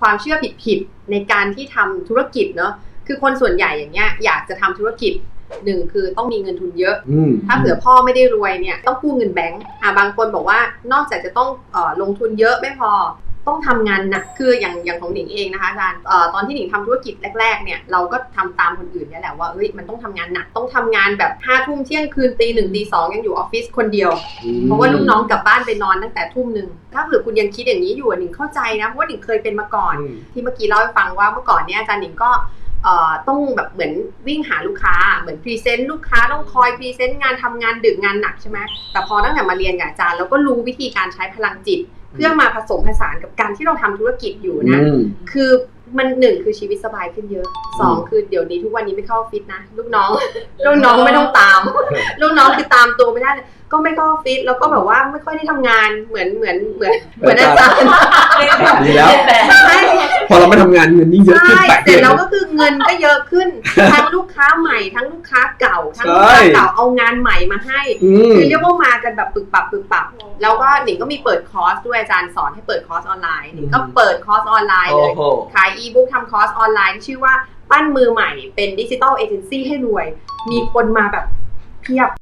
ความเชื่อผิดๆในการที่ทำธุรกิจเนาะคือคนส่วนใหญ่อย่างเงี้ยอยากจะทำธุรกิจหนึ่งคือต้องมีเงินทุนเยอะอืมถ้าเผื่อพ่อไม่ได้รวยเนี่ยต้องกู้เงินแบงก์อะบางคนบอกว่านอกจากจะต้องเอ่อลงทุนเยอะไม่พอ ต้องทำงานหนักคืออย่างอย่างของหนิงเองนะคะอาจารย์เอ่อตอนที่หนิงทำธุรกิจแรกๆเนี่ยเราก็ทำตามคนอื่นเนี่ยแหละว่าเฮ้ยมันต้องทำงานหนักต้องทำงานแบบห้าทุ่มเที่ยงคืนตีหนึ่งตีสองยังอยู่ออฟฟิศคนเดียว เพราะว่าลูกน้องกลับบ้านไปนอนตั้งแต่ทุ่มหนึ่งถ้าเผื่อคุณยังคิดอย่างนี้อยู่อะหนิงเข้าใจนะเพราะว่าหนิงเคยเป็นมาก่อนอืมที่เมื่อกี้เล่าให้ฟังว่าเมื่อก่อนเนี่ยอาจารย์หนิงก็เอ่อต้องแบบเหมือนวิ่งหาลูกค้าเหมือนพรีเซนต์ลูกค้าต้องคอยพรีเซนต์งานทำงานดึกงานหนักใช่ไหมแต่พอตั้งแต่มาเรียนกับอาจารย์เราก็รู้วิธีการใช้พลังจิต เพื่อมาผสมผสานกับการที่เราทำธุรกิจอยู่นะอืมคือมันหนึ่งคือชีวิตสบายขึ้นเยอะสองคือเดี๋ยวนี้ทุกวันนี้ไม่เข้าออฟฟิศนะลูกน้องลูกน้องไม่ต้องตาม ลูกน้องคือตามตัวไม่ได้เลยก็ไม่เข้าออฟฟิศแล้วก็แบบว่าไม่ค่อยได้ทำงานเหมือนเหมือนเหมือนเหมือนอาจารย์ดีแล้วใช่พอเรา ไม่ทำงานเงินยิ่งเยอะขึ้นใช่แปดเสร็เดืจอนแล้วก็คือเงินก็เยอะขึ้น ทั้งลูกค้าใหม่ ทั้งลูกค้าเก่า ทั้งลูกค้าใช่เก่าเอางานใหม่มาให้ อืม คือเรียกว่ามากันแบบปึกปับปึกปับ แล้วก็หนิงก็มีเปิดคอร์สด้วยอาจารย์สอนให้เปิดคอร์สออนไลน์หนิงก็เปิดคอร์สออนไลน์โอ้เลยโห ขายอีบุ๊กทำคอร์สออนไลน์ที่ชื่อว่าปั้นมือใหม่เป็นดิจิทัลเอเจนซี่ให้รวย มีคนมาแบบเพียบ